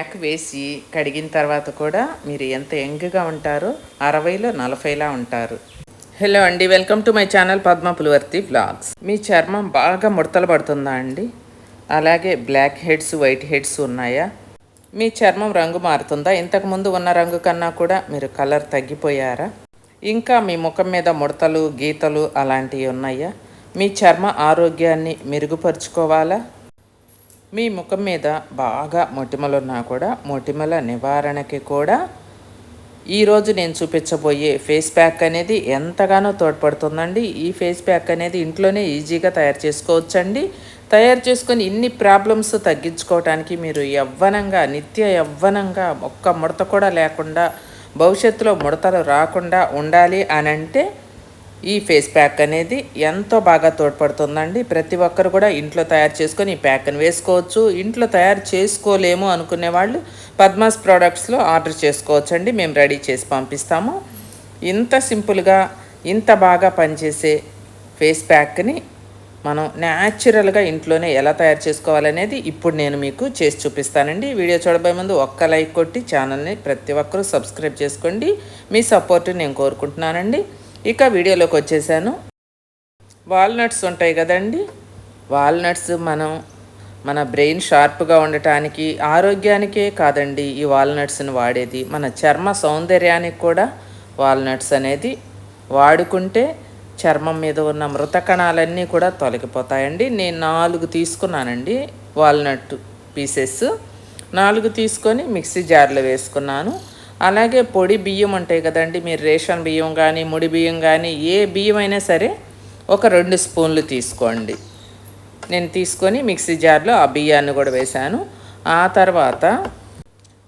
Pack వేసి కడిగిన తర్వాత కూడా మీరు ఎంత యంగ్గా ఉంటారో అరవైలో నలభైలా ఉంటారు. హలో అండి welcome to my channel Padma Pulivarthi blogs మీ చర్మం బాగా ముడతలు పడుతుందా అండి? అలాగే బ్లాక్ హెడ్స్ వైట్ హెడ్స్ ఉన్నాయా? మీ చర్మం రంగు మారుతుందా? ఇంతకుముందు ఉన్న రంగు కన్నా కూడా మీరు కలర్ తగ్గిపోయారా? ఇంకా మీ ముఖం మీద ముడతలు గీతలు అలాంటివి ఉన్నాయా? మీ చర్మ ఆరోగ్యాన్ని మెరుగుపరుచుకోవాలా? మీ ముఖం మీద బాగా మొటిమలున్నా కూడా మొటిమల నివారణకి కూడా ఈరోజు నేను చూపించబోయే ఫేస్ ప్యాక్ అనేది ఎంతగానో తోడ్పడుతుందండి. ఈ ఫేస్ ప్యాక్ అనేది ఇంట్లోనే ఈజీగా తయారు చేసుకోవచ్చండి. తయారు చేసుకొని ఇన్ని ప్రాబ్లమ్స్ తగ్గించుకోవడానికి మీరు యవ్వనంగా నిత్య యవ్వనంగా ఒక్క ముడత కూడా లేకుండా భవిష్యత్తులో ముడతలు రాకుండా ఉండాలి అని అంటే ఈ ఫేస్ ప్యాక్ అనేది ఎంతో బాగా తోడ్పడుతుందండి. ప్రతి ఒక్కరు కూడా ఇంట్లో తయారు చేసుకొని ఈ ప్యాక్ని వేసుకోవచ్చు. ఇంట్లో తయారు చేసుకోలేము అనుకునే వాళ్ళు పద్మాస్ ప్రోడక్ట్స్లో ఆర్డర్ చేసుకోవచ్చండి. మేము రెడీ చేసి పంపిస్తాము. ఇంత సింపుల్గా ఇంత బాగా పనిచేసే ఫేస్ ప్యాక్ని మనం న్యాచురల్గా ఇంట్లోనే ఎలా తయారు చేసుకోవాలనేది ఇప్పుడు నేను మీకు చేసి చూపిస్తానండి. వీడియో చూడబోయే ముందు ఒక్క లైక్ కొట్టి ఛానల్ని ప్రతి ఒక్కరూ సబ్స్క్రైబ్ చేసుకోండి. మీ సపోర్ట్ నేను కోరుకుంటున్నానండి. ఇక వీడియోలోకి వచ్చేసాను. వాల్నట్స్ ఉంటాయి కదండి. వాల్నట్స్ మనం మన బ్రెయిన్ షార్ప్గా ఉండటానికి ఆరోగ్యానికే కాదండి ఈ వాల్నట్స్ని వాడేది. మన చర్మ సౌందర్యానికి కూడా వాల్నట్స్ అనేది వాడుకుంటే చర్మం మీద ఉన్న మృత కణాలన్నీ కూడా తొలగిపోతాయండి. నేను నాలుగు తీసుకున్నానండి వాల్నట్ పీసెస్. నాలుగు తీసుకొని మిక్సీ జార్లో వేసుకున్నాను. అలాగే పొడి బియ్యం ఉంటాయి కదండి మీరు రేషన్ బియ్యం కానీ ముడి బియ్యం కానీ ఏ బియ్యం అయినా సరే ఒక రెండు స్పూన్లు తీసుకోండి. నేను తీసుకొని మిక్సీ జార్లో ఆ బియ్యాన్ని కూడా వేశాను. ఆ తర్వాత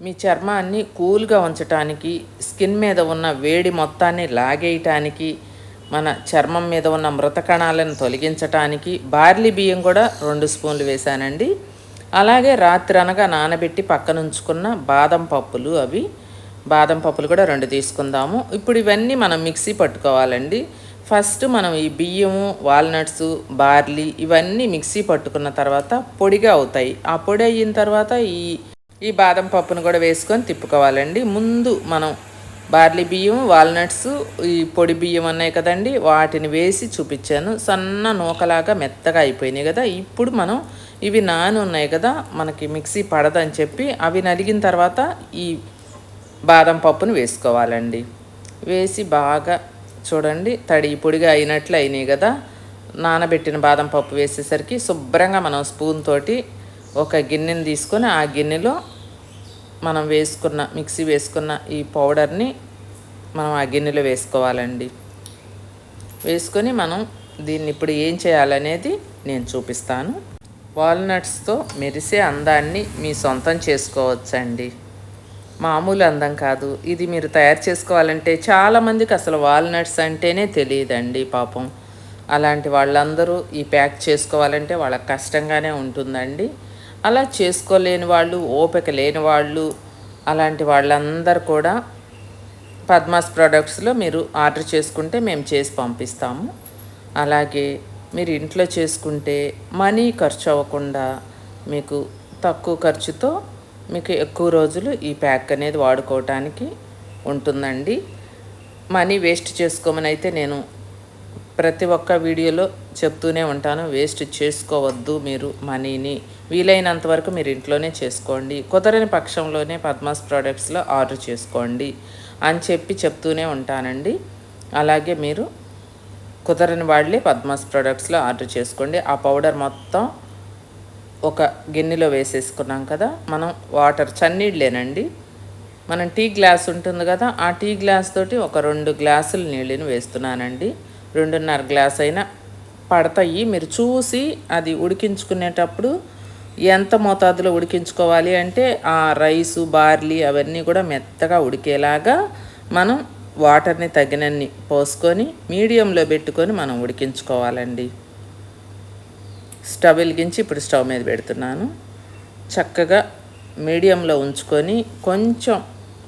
మీ చర్మాన్ని కూల్గా ఉంచటానికి స్కిన్ మీద ఉన్న వేడి మొత్తాన్ని లాగేయటానికి మన చర్మం మీద ఉన్న మృత కణాలను తొలగించటానికి బార్లీ బియ్యం కూడా రెండు స్పూన్లు వేశానండి. అలాగే రాత్రి అనగా నానబెట్టి పక్కనుంచుకున్న బాదం పప్పులు అవి బాదం పప్పులు కూడా రెండు తీసుకుందాము. ఇప్పుడు ఇవన్నీ మనం మిక్సీ పట్టుకోవాలండి. ఫస్ట్ మనం ఈ బియ్యము వాల్నట్స్ బార్లీ ఇవన్నీ మిక్సీ పట్టుకున్న తర్వాత పొడిగా అవుతాయి. ఆ పొడి అయిన తర్వాత ఈ ఈ బాదం పప్పును కూడా వేసుకొని తిప్పుకోవాలండి. ముందు మనం బార్లీ బియ్యం వాల్నట్స్ ఈ పొడి బియ్యం ఉన్నాయి కదండి వాటిని వేసి చూపించాను. సన్న నూకలాగా మెత్తగా అయిపోయినాయి కదా. ఇప్పుడు మనం ఇవి నాని ఉన్నాయి కదా మనకి మిక్సీ పడదని చెప్పి అవి నలిగిన తర్వాత ఈ బాదం పప్పును వేసుకోవాలండి. వేసి బాగా చూడండి తడి పొడిగా అయినట్లు అయినాయి కదా. నానబెట్టిన బాదం పప్పు వేసేసరికి శుభ్రంగా మనం స్పూన్ తోటి ఒక గిన్నెని తీసుకొని ఆ గిన్నెలో మనం వేసుకున్న మిక్సీ వేసుకున్న ఈ పౌడర్ని మనం ఆ గిన్నెలో వేసుకోవాలండి. వేసుకొని మనం దీన్ని ఇప్పుడు ఏం చేయాలనేది నేను చూపిస్తాను. వాల్నట్స్తో మెరిసే అందాన్ని మీ సొంతం చేసుకోవచ్చండి. మామూలు అందం కాదు. ఇది మీరు తయారు చేసుకోవాలంటే చాలామందికి అసలు వాల్నట్స్ అంటేనే తెలియదండి పాపం. అలాంటి వాళ్ళందరూ ఈ ప్యాక్ చేసుకోవాలంటే వాళ్ళకి కష్టంగానే ఉంటుందండి. అలా చేసుకోలేని వాళ్ళు ఓపిక లేని వాళ్ళు అలాంటి వాళ్ళందరూ కూడా పద్మాస్ ప్రొడక్ట్స్లో మీరు ఆర్డర్ చేసుకుంటే మేము చేసి పంపిస్తాము. అలాగే మీరు ఇంట్లో చేసుకుంటే మనీ ఖర్చు అవ్వకుండా మీకు తక్కువ ఖర్చుతో మీకు ఎక్కువ రోజులు ఈ ప్యాక్ అనేది వాడుకోవటానికి ఉంటుందండి. మనీ వేస్ట్ చేసుకోమని అయితే నేను ప్రతి ఒక్క వీడియోలో చెప్తూనే ఉంటాను. వేస్ట్ చేసుకోవద్దు మీరు మనీని. వీలైనంత వరకు మీరు ఇంట్లోనే చేసుకోండి. కుదరని పక్షంలోనే పద్మాస్ ప్రోడక్ట్స్లో ఆర్డర్ చేసుకోండి అని చెప్పి చెప్తూనే ఉంటానండి. అలాగే మీరు కుదరని వాళ్ళే పద్మాస్ ప్రోడక్ట్స్లో ఆర్డర్ చేసుకోండి. ఆ పౌడర్ మొత్తం ఒక గిన్నెలో వేసేసుకున్నాం కదా మనం వాటర్ చన్నీళ్ళేనండి. మనం టీ గ్లాస్ ఉంటుంది కదా ఆ టీ గ్లాస్ తోటి ఒక రెండు గ్లాసులు నీళ్ళని వేస్తున్నానండి. రెండున్నర గ్లాస్ అయినా పడతాయి. మీరు చూసి అది ఉడికించుకునేటప్పుడు ఎంత మోతాదులో ఉడికించుకోవాలి అంటే ఆ రైసు బార్లీ అవన్నీ కూడా మెత్తగా ఉడికేలాగా మనం వాటర్ని తగినన్ని పోసుకొని మీడియంలో పెట్టుకొని మనం ఉడికించుకోవాలండి. స్టవ్ వెలిగించి ఇప్పుడు స్టవ్ మీద పెడుతున్నాను. చక్కగా మీడియంలో ఉంచుకొని కొంచెం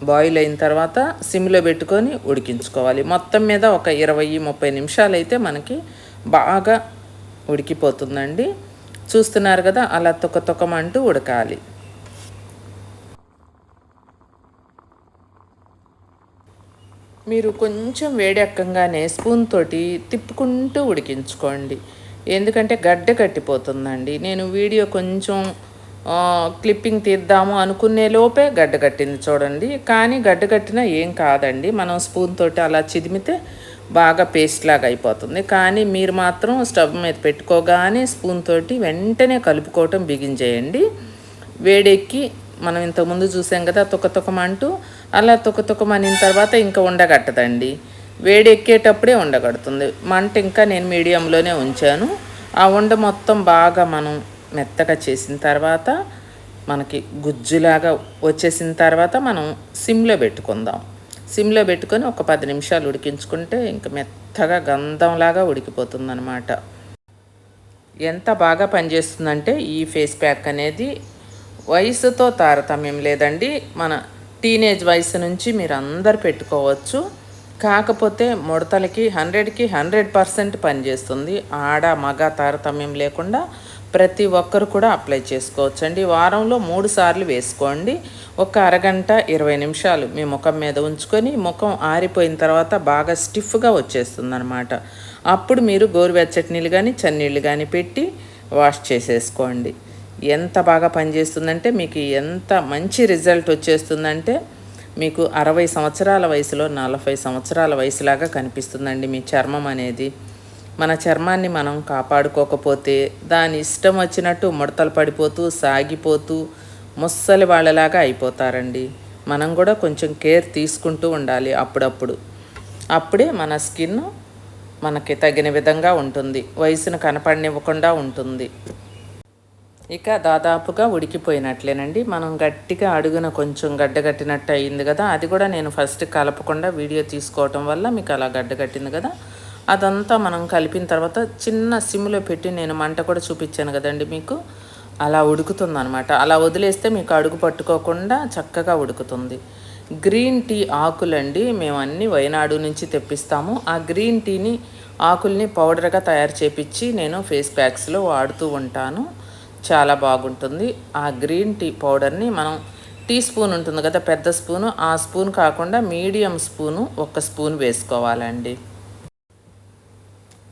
బాయిల్ అయిన తర్వాత సిమ్లో పెట్టుకొని ఉడికించుకోవాలి. మొత్తం మీద ఒక ఇరవై ముప్పై నిమిషాలు అయితే మనకి బాగా ఉడికిపోతుందండి. చూస్తున్నారు కదా అలా తొక్క తొక్కమంటూ ఉడకాలి. మీరు కొంచెం వేడెక్కంగానే స్పూన్ తోటి తిప్పుకుంటూ ఉడికించుకోండి. ఎందుకంటే గడ్డ కట్టిపోతుందండి. నేను వీడియో కొంచెం క్లిప్పింగ్ తీద్దాము అనుకునే లోపే గడ్డ కట్టింది చూడండి. కానీ గడ్డ కట్టినా ఏం కాదండి. మనం స్పూన్ తోటి అలా చిదిమితే బాగా పేస్ట్ లాగా అయిపోతుంది. కానీ మీరు మాత్రం స్టవ్ మీద పెట్టుకోగానే స్పూన్ తోటి వెంటనే కలుపుకోవటం బిగించేయండి. వేడెక్కి మనం ఇంతకుముందు చూసాం కదా తుక అలా తుక తర్వాత ఇంకా ఉండగట్టదండి. వేడి ఎక్కేటప్పుడే ఉండగడుతుంది మంట ఇంకా నేను మీడియంలోనే ఉంచాను. ఆ ఉండ మొత్తం బాగా మనం మెత్తగా చేసిన తర్వాత మనకి గుజ్జులాగా వచ్చేసిన తర్వాత మనం సిమ్లో పెట్టుకుందాం. సిమ్లో పెట్టుకొని ఒక పది నిమిషాలు ఉడికించుకుంటే ఇంకా మెత్తగా గంధంలాగా ఉడికిపోతుందనమాట ఎంత బాగా పనిచేస్తుందంటే ఈ ఫేస్ ప్యాక్ అనేది వయసుతో తారతమ్యం లేదండి. మన టీనేజ్ వయసు నుంచి మీరు అందరు పెట్టుకోవచ్చు. కాకపోతే ముడతలకి హండ్రెడ్కి హండ్రెడ్ పర్సెంట్ పనిచేస్తుంది ఆడ మగ తారతమ్యం లేకుండా ప్రతి ఒక్కరు కూడా అప్లై చేసుకోవచ్చండి. వారంలో మూడు సార్లు వేసుకోండి. ఒక అరగంట ఇరవై నిమిషాలు మీ ముఖం మీద ఉంచుకొని ముఖం ఆరిపోయిన తర్వాత బాగా స్టిఫ్గా వచ్చేస్తుందనమాట అప్పుడు మీరు గోరువెచ్చటి నీళ్ళు కానీ చన్నీళ్ళు కానీ పెట్టి వాష్ చేసేసుకోండి. ఎంత బాగా పనిచేస్తుందంటే మీకు ఎంత మంచి రిజల్ట్ వచ్చేస్తుందంటే మీకు అరవై సంవత్సరాల వయసులో నలభై సంవత్సరాల వయసులాగా కనిపిస్తుందండి మీ చర్మం అనేది. మన చర్మాన్ని మనం కాపాడుకోకపోతే దాని ఇష్టం వచ్చినట్టు ముడతలు పడిపోతూ సాగిపోతూ ముస్సలి వాళ్ళలాగా అయిపోతారండి. మనం కూడా కొంచెం కేర్ తీసుకుంటూ ఉండాలి అప్పుడప్పుడు. అప్పుడే మన స్కిన్ మనకి తగిన విధంగా ఉంటుంది. వయసును కనపడనివ్వకుండా ఉంటుంది. ఇక దాదాపుగా ఉడికిపోయినట్లేనండి. మనం గట్టిగా అడుగున కొంచెం గడ్డగట్టినట్టు అయింది కదా అది కూడా నేను ఫస్ట్ కలపకుండా వీడియో తీసుకోవటం వల్ల మీకు అలా గడ్డగట్టింది కదా. అదంతా మనం కలిపిన తర్వాత చిన్న సిమ్లో పెట్టి నేను మంట కూడా చూపించాను కదండి మీకు. అలా ఉడుకుతుంది అనమాట అలా వదిలేస్తే మీకు అడుగు పట్టుకోకుండా చక్కగా ఉడుకుతుంది. గ్రీన్ టీ ఆకులండి మేము అన్నీ వైనాడు నుంచి తెప్పిస్తాము. ఆ గ్రీన్ టీని ఆకుల్ని పౌడర్గా తయారు చేపించి నేను ఫేస్ ప్యాక్స్లో వాడుతూ ఉంటాను. చాలా బాగుంటుంది. ఆ గ్రీన్ టీ పౌడర్ని మనం టీ స్పూన్ ఉంటుంది కదా పెద్ద స్పూను. ఆ స్పూన్ కాకుండా మీడియం స్పూను ఒక స్పూన్ వేసుకోవాలండి.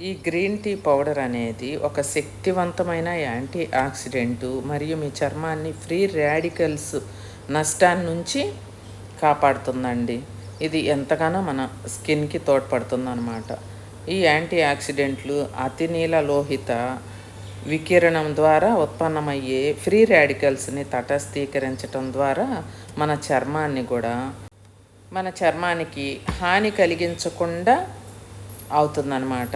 ఈ గ్రీన్ టీ పౌడర్ అనేది ఒక శక్తివంతమైన యాంటీ ఆక్సిడెంటు మరియు మీ చర్మాన్ని ఫ్రీ రాడికల్స్ నష్టాన్ని నుంచి కాపాడుతుందండి. ఇది ఎంతగానో మన స్కిన్కి తోడ్పడుతుంది అనమాట ఈ యాంటీ ఆక్సిడెంట్లు అతినీల లోహిత వికిరణం ద్వారా ఉత్పన్నమయ్యే ఫ్రీ రాడికల్స్ని తటస్థీకరించడం ద్వారా మన చర్మాన్ని కూడా మన చర్మానికి హాని కలిగించకుండా అవుతుందన్నమాట.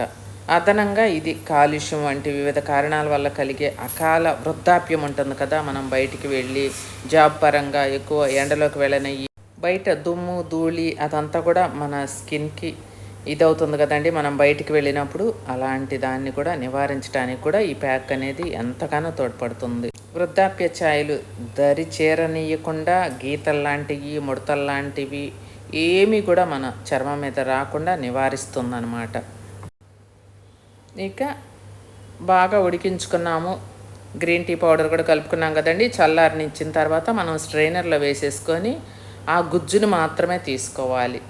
అదనంగా ఇది కాలుష్యం వంటి వివిధ కారణాల వల్ల కలిగే అకాల వృద్ధాప్యం ఉంటుంది కదా. మనం బయటికి వెళ్ళి జాబ్ పరంగా ఎక్కువ ఎండలోకి వెళ్ళనయ్యి బయట దుమ్ము ధూళి అదంతా కూడా మన స్కిన్కి ఇదవుతుంది కదండి. మనం బయటికి వెళ్ళినప్పుడు అలాంటి దాన్ని కూడా నివారించడానికి కూడా ఈ ప్యాక్ అనేది ఎంతగానో తోడ్పడుతుంది. వృద్ధాప్య ఛాయలు దరి చేరనీయకుండా గీతల్లాంటివి ముడతల్లాంటివి ఏమీ కూడా మన చర్మం మీద రాకుండా నివారిస్తుంది అన్నమాట ఇక బాగా ఉడికించుకున్నాము. గ్రీన్ టీ పౌడర్ కూడా కలుపుకున్నాం కదండి. చల్లారనిచ్చిన తర్వాత మనం స్ట్రైనర్లో వేసేసుకొని ఆ గుజ్జును మాత్రమే తీసుకోవాలి.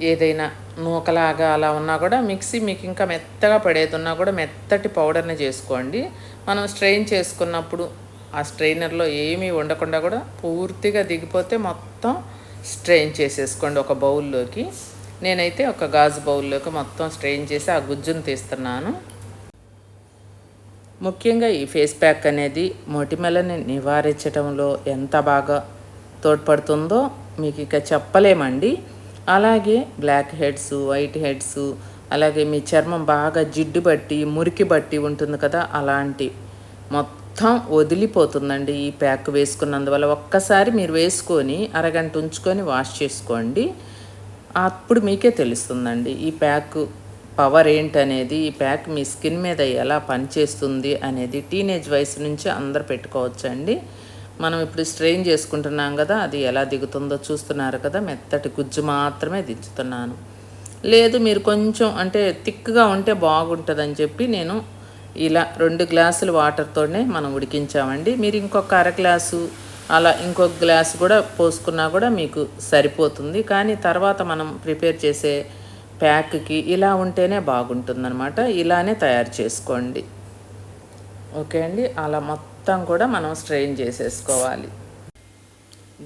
ఏదైనా నూకలాగా అలా ఉన్నా కూడా మిక్సీ మీకు ఇంకా మెత్తగా పడేది ఉన్నా కూడా మెత్తటి పౌడర్ని చేసుకోండి. మనం స్ట్రెయిన్ చేసుకున్నప్పుడు ఆ స్ట్రైనర్లో ఏమీ ఉండకుండా కూడా పూర్తిగా దిగిపోతే మొత్తం స్ట్రెయిన్ చేసేసుకోండి ఒక బౌల్లోకి. నేనైతే ఒక గాజు బౌల్లోకి మొత్తం స్ట్రెయిన్ చేసి ఆ గుజ్జును తీస్తున్నాను. ముఖ్యంగా ఈ ఫేస్ ప్యాక్ అనేది మొటిమలని నివారించడంలో ఎంత బాగా తోడ్పడుతుందో మీకు ఇక చెప్పలేమండి. అలాగే బ్లాక్ హెడ్స్ వైట్ హెడ్స్ అలాగే మీ చర్మం బాగా జిడ్డు బట్టి మురికి బట్టి ఉంటుంది కదా అలాంటి మొత్తం వదిలిపోతుందండి ఈ ప్యాక్ వేసుకున్నందువల్ల. ఒక్కసారి మీరు వేసుకొని అరగంట ఉంచుకొని వాష్ చేసుకోండి. అప్పుడు మీకే తెలుస్తుందండి ఈ ప్యాక్ పవర్ ఏంటనేది ఈ ప్యాక్ మీ స్కిన్ మీద ఎలా పనిచేస్తుంది అనేది. టీనేజ్ వయసు నుంచి అందరు పెట్టుకోవచ్చండి. మనం ఇప్పుడు స్ట్రెయిన్ చేసుకుంటున్నాం కదా అది ఎలా దిగుతుందో చూస్తున్నారు కదా మెత్తటి గుజ్జు మాత్రమే దించుతున్నాను. లేదు మీరు కొంచెం అంటే థిక్గా ఉంటే బాగుంటుందని చెప్పి నేను ఇలా రెండు గ్లాసులు వాటర్తోనే మనం ఉడికించామండి. మీరు ఇంకొక అర గ్లాసు అలా ఇంకొక గ్లాస్ కూడా పోసుకున్నా కూడా మీకు సరిపోతుంది. కానీ తర్వాత మనం ప్రిపేర్ చేసే ప్యాక్కి ఇలా ఉంటేనే బాగుంటుందన్నమాట. ఇలానే తయారు చేసుకోండి. ఓకే అండి అలా మొత్తం మొత్తం కూడా మనం స్ట్రెయిన్ చేసేసుకోవాలి.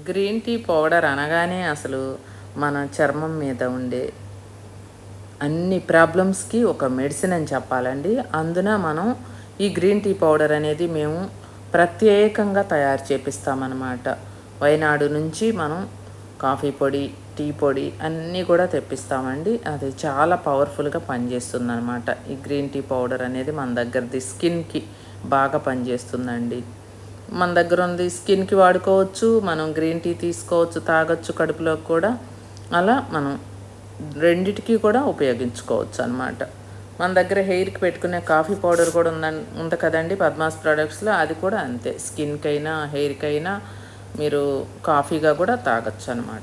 గ్రీన్ టీ పౌడర్ అనగానే అసలు మన చర్మం మీద ఉండే అన్ని ప్రాబ్లమ్స్కి ఒక మెడిసిన్ అని చెప్పాలండి. అందున మనం ఈ గ్రీన్ టీ పౌడర్ అనేది మేము ప్రత్యేకంగా తయారు చేపిస్తామన్నమాట. వైనాడు నుంచి మనం కాఫీ పొడి టీ పొడి అన్నీ కూడా తెప్పిస్తామండి. అది చాలా పవర్ఫుల్గా పనిచేస్తుంది అనమాట ఈ గ్రీన్ టీ పౌడర్ అనేది మన దగ్గరది స్కిన్కి బాగా పనిచేస్తుందండి. మన దగ్గర ఉంది స్కిన్కి వాడుకోవచ్చు మనం గ్రీన్ టీ తీసుకోవచ్చు తాగొచ్చు కడుపులోకి కూడా. అలా మనం రెండిటికి కూడా ఉపయోగించుకోవచ్చు అనమాట మన దగ్గర హెయిర్కి పెట్టుకునే కాఫీ పౌడర్ కూడా ఉందని ఉంది కదండి పద్మాస్ ప్రొడక్ట్స్లో. అది కూడా అంతే. స్కిన్కైనా హెయిర్కైనా మీరు కాఫీగా కూడా తాగొచ్చు అనమాట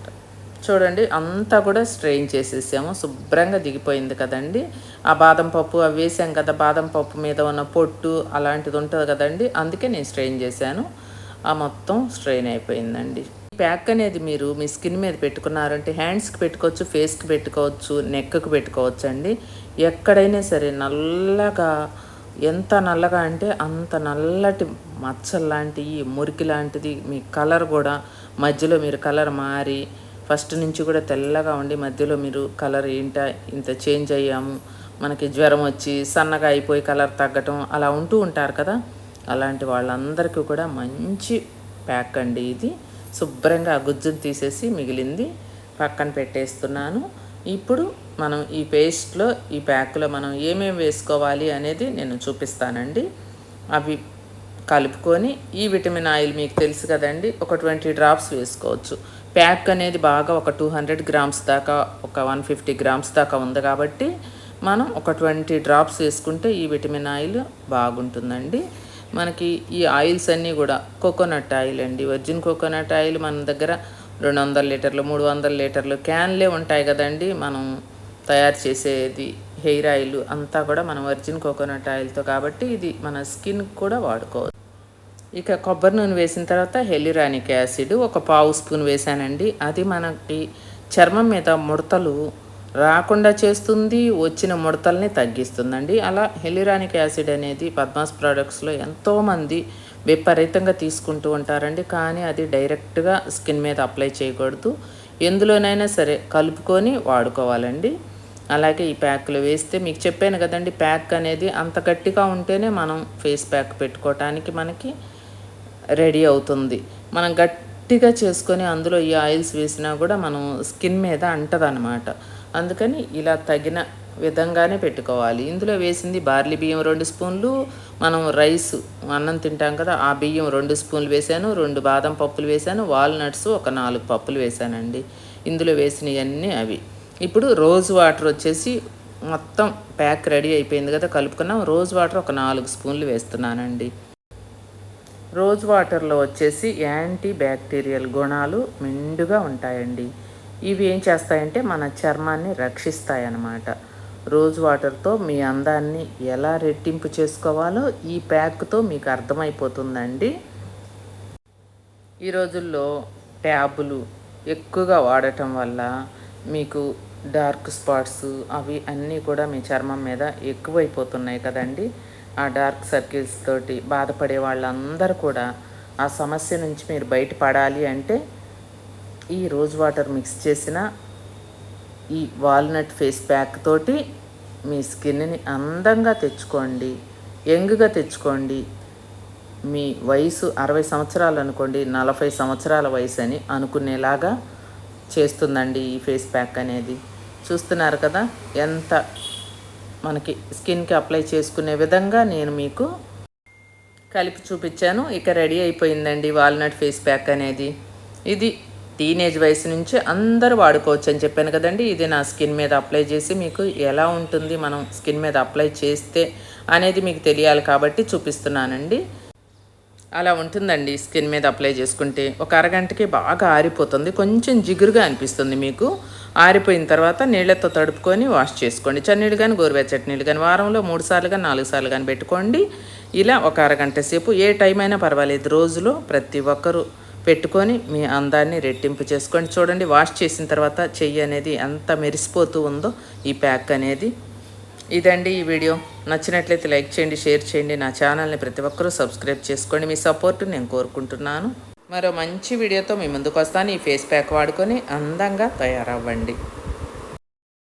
చూడండి అంతా కూడా స్ట్రెయిన్ చేసేసాము. శుభ్రంగా దిగిపోయింది కదండి. ఆ బాదం పప్పు అవి వేసాం కదా బాదం పప్పు మీద ఉన్న పొట్టు అలాంటిది ఉంటుంది కదండి. అందుకే నేను స్ట్రెయిన్ చేశాను. ఆ మొత్తం స్ట్రెయిన్ అయిపోయిందండి. ప్యాక్ అనేది మీరు మీ స్కిన్ మీద పెట్టుకున్నారంటే హ్యాండ్స్కి పెట్టుకోవచ్చు ఫేస్కి పెట్టుకోవచ్చు నెక్కు పెట్టుకోవచ్చు అండి ఎక్కడైనా సరే నల్లగా ఎంత నల్లగా అంటే అంత నల్లటి మచ్చలు లాంటివి మురికి లాంటిది మీ కలర్ కూడా మధ్యలో మీరు కలర్ మారి ఫస్ట్ నుంచి కూడా తెల్లగా ఉండి మధ్యలో మీరు కలర్ ఏంటా ఇంత చేంజ్ అయ్యాము మనకి జ్వరం వచ్చి సన్నగా అయిపోయి కలర్ తగ్గటం అలా ఉంటూ ఉంటారు కదా. అలాంటి వాళ్ళందరికీ కూడా మంచి ప్యాక్ అండి ఇది. శుభ్రంగా గుజ్జును తీసేసి మిగిలింది పక్కన పెట్టేస్తున్నాను. ఇప్పుడు మనం ఈ పేస్ట్లో ఈ ప్యాక్లో మనం ఏమేమి వేసుకోవాలి అనేది నేను చూపిస్తానండి. అవి కలుపుకొని ఈ విటమిన్ ఆయిల్ మీకు తెలుసు కదండి ఒక ట్వంటీ డ్రాప్స్ వేసుకోవచ్చు. ప్యాక్ అనేది బాగా ఒక టూ హండ్రెడ్ గ్రామ్స్ దాకా ఒక వన్ ఫిఫ్టీ గ్రామ్స్ దాకా ఉంది కాబట్టి మనం ఒక ట్వంటీ డ్రాప్స్ వేసుకుంటే ఈ విటమిన్ ఆయిల్ బాగుంటుందండి. మనకి ఈ ఆయిల్స్ అన్నీ కూడా కోకోనట్ ఆయిల్ అండి. వర్జిన్ కోకోనట్ ఆయిల్ మన దగ్గర రెండు వందల లీటర్లు మూడు వందల లీటర్లు క్యాన్లే ఉంటాయి కదండి. మనం తయారు చేసేది హెయిర్ ఆయిల్ అంతా కూడా మనం వర్జిన్ కోకోనట్ ఆయిల్తో కాబట్టి ఇది మన స్కిన్ కూడా వాడుకోవచ్చు. ఇక కొబ్బరి నూనె వేసిన తర్వాత హెలిరానిక్ యాసిడ్ ఒక పావు స్పూన్ వేసానండి అది మనకి చర్మం మీద ముడతలు రాకుండా చేస్తుంది వచ్చిన ముడతల్ని తగ్గిస్తుందండి. అలా హెలిరానిక్ యాసిడ్ అనేది పద్మాస్ ప్రోడక్ట్స్లో ఎంతోమంది విపరీతంగా తీసుకుంటూ ఉంటారండి. కానీ అది డైరెక్ట్గా స్కిన్ మీద అప్లై చేయకూడదు. ఎందులోనైనా సరే కలుపుకొని వాడుకోవాలండి. అలాగే ఈ ప్యాక్లు వేస్తే మీకు చెప్పాను కదండి ప్యాక్ అనేది అంత గట్టిగా ఉంటేనే మనం ఫేస్ ప్యాక్ పెట్టుకోవటానికి మనకి రెడీ అవుతుంది. మనం గట్టిగా చేసుకొని అందులో ఈ ఆయిల్స్ వేసినా కూడా మనం స్కిన్ మీద అంటదనమాట అందుకని ఇలా తగిన విధంగానే పెట్టుకోవాలి. ఇందులో వేసింది బార్లీ బియ్యం రెండు స్పూన్లు మనం రైస్ అన్నం తింటాం కదా ఆ బియ్యం రెండు స్పూన్లు వేసాను రెండు బాదం పప్పులు వేసాను వాల్నట్స్ ఒక నాలుగు పప్పులు వేసానండి. ఇందులో వేసినవన్నీ అవి. ఇప్పుడు రోజ్ వాటర్ వచ్చేసి మొత్తం ప్యాక్ రెడీ అయిపోయింది కదా కలుపుకున్నాం. రోజ్ వాటర్ ఒక నాలుగు స్పూన్లు వేస్తున్నానండి. రోజ్ వాటర్లో వచ్చేసి యాంటీ బ్యాక్టీరియల్ గుణాలు మెండుగా ఉంటాయండి. ఇవి ఏం చేస్తాయంటే మన చర్మాన్ని రక్షిస్తాయన్నమాట. రోజ్ వాటర్తో మీ అందాన్ని ఎలా రెట్టింపు చేసుకోవాలో ఈ ప్యాక్తో మీకు అర్థమైపోతుందండి. ఈ రోజుల్లో ట్యాబులు ఎక్కువగా వాడటం వల్ల మీకు డార్క్ స్పాట్స్ అవి అన్నీ కూడా మీ చర్మం మీద ఎక్కువైపోతున్నాయి కదండి. ఆ డార్క్ సర్కిల్స్ తోటి బాధపడే వాళ్ళందరూ కూడా ఆ సమస్య నుంచి మీరు బయటపడాలి అంటే ఈ రోజ్ వాటర్ మిక్స్ చేసిన ఈ వాల్నట్ ఫేస్ ప్యాక్ తోటి మీ స్కిన్ని అందంగా తెచ్చుకోండి యంగ్గా తెచ్చుకోండి. మీ వయసు అరవై సంవత్సరాలు అనుకోండి నలభై సంవత్సరాల వయసు అని అనుకునేలాగా చేస్తుందండి ఈ ఫేస్ ప్యాక్ అనేది. చూస్తున్నారు కదా ఎంత మనకి స్కిన్కి అప్లై చేసుకునే విధంగా నేను మీకు కలిపి చూపించాను. ఇక రెడీ అయిపోయిందండి వాల్నట్ ఫేస్ ప్యాక్ అనేది. ఇది టీనేజ్ వయసు నుంచి అందరూ వాడుకోవచ్చు అని చెప్పాను కదండి. ఇది నా స్కిన్ మీద అప్లై చేసి మీకు ఎలా ఉంటుంది మనం స్కిన్ మీద అప్లై చేస్తే అనేది మీకు తెలియాలి కాబట్టి చూపిస్తున్నానండి. అలా ఉంటుందండి స్కిన్ మీద అప్లై చేసుకుంటే. ఒక అరగంటకి బాగా ఆరిపోతుంది. కొంచెం జిగురుగా అనిపిస్తుంది మీకు. ఆరిపోయిన తర్వాత నీళ్ళతో తడుపుకొని వాష్ చేసుకోండి. చన్నీళ్ళు కానీ గోరువెచ్చటి నీళ్ళు కానీ వారంలో మూడు సార్లు కానీ నాలుగు సార్లు కానీ పెట్టుకోండి. ఇలా ఒక అరగంట సేపు. ఏ టైం అయినా పర్వాలేదు. రోజులో ప్రతి ఒక్కరూ పెట్టుకొని మీ అందాన్ని రెట్టింపు చేసుకోండి. చూడండి వాష్ చేసిన తర్వాత చెయ్యి అనేది ఎంత మెరిసిపోతూ ఉందో ఈ ప్యాక్ అనేది. ఇదండి ఈ వీడియో. నచ్చినట్లయితే లైక్ చేయండి షేర్ చేయండి. నా ఛానల్ని ప్రతి ఒక్కరూ సబ్స్క్రైబ్ చేసుకోండి. మీ సపోర్ట్ నేను కోరుకుంటున్నాను. మరో మంచి వీడియోతో మీ ముందుకు వస్తాను. ఈ ఫేస్ ప్యాక్ వాడుకొని అందంగా తయారవ్వండి.